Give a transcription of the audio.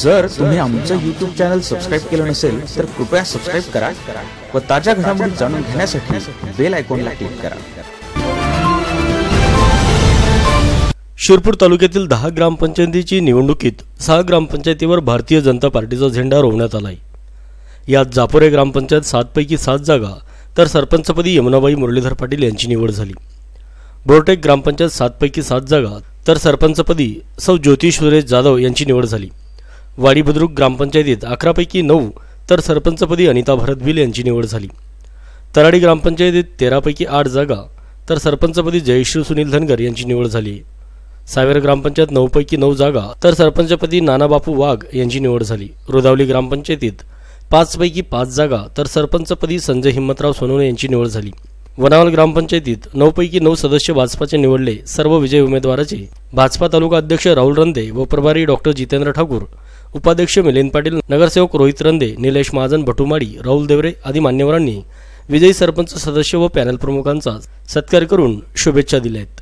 जर तुम्ही आमचं युट्यूब चॅनल सबस्क्राईब केलं नसेल तर कृपया सबस्क्राईब करा व ताज्या घडामोडी जाणून घेण्यासाठी बेल आयकॉनला क्लिक करा. शिरपूर तालुक्यातील दहा ग्रामपंचायतीची निवडणुकीत सहा ग्रामपंचायतीवर भारतीय जनता पार्टीचा झेंडा रोवण्यात आलाय. यात जापोरे ग्रामपंचायत सातपैकी सात जागा तर सरपंचपदी यमुनाबाई मुरलीधर पाटील यांची निवड झाली. बोरटेक ग्रामपंचायत सातपैकी सात जागा तर सरपंचपदी सौ ज्योतिष सुरेश जाधव यांची निवड झाली. वाडी बुद्रुक ग्रामपंचायतीत अकरापैकी नऊ तर सरपंचपदी अनिता भरतबिल यांची निवड झाली. तराडी ग्रामपंचायतीत तेरापैकी आठ जागा तर सरपंचपदी जयश्री सुनील धनगर यांची निवड झाली. सावेर ग्रामपंचायत नऊपैकी नऊ जागा तर सरपंचपदी नानाबापू वाघ यांची निवड झाली. रुदावली ग्रामपंचायतीत पाचपैकी पाच जागा तर सरपंचपदी संजय हिम्मतराव सोनवणे यांची निवड झाली. वनावल ग्रामपंचायतीत नऊपैकी नऊ सदस्य भाजपाचे निवडले. सर्व विजय उमेदवाराचे भाजपा तालुका अध्यक्ष राहुल रंदे व प्रभारी डॉक्टर जितेंद्र ठाकूर उपाध्यक्ष मिलिंद पाटील नगरसेवक रोहित रंदे निलेश महाजन भटुमाडी राहुल देवरे आदी मान्यवरांनी विजयी सरपंच सदस्य व पॅनल प्रमुखांचा सत्कार करून शुभेच्छा दिल्या आहेत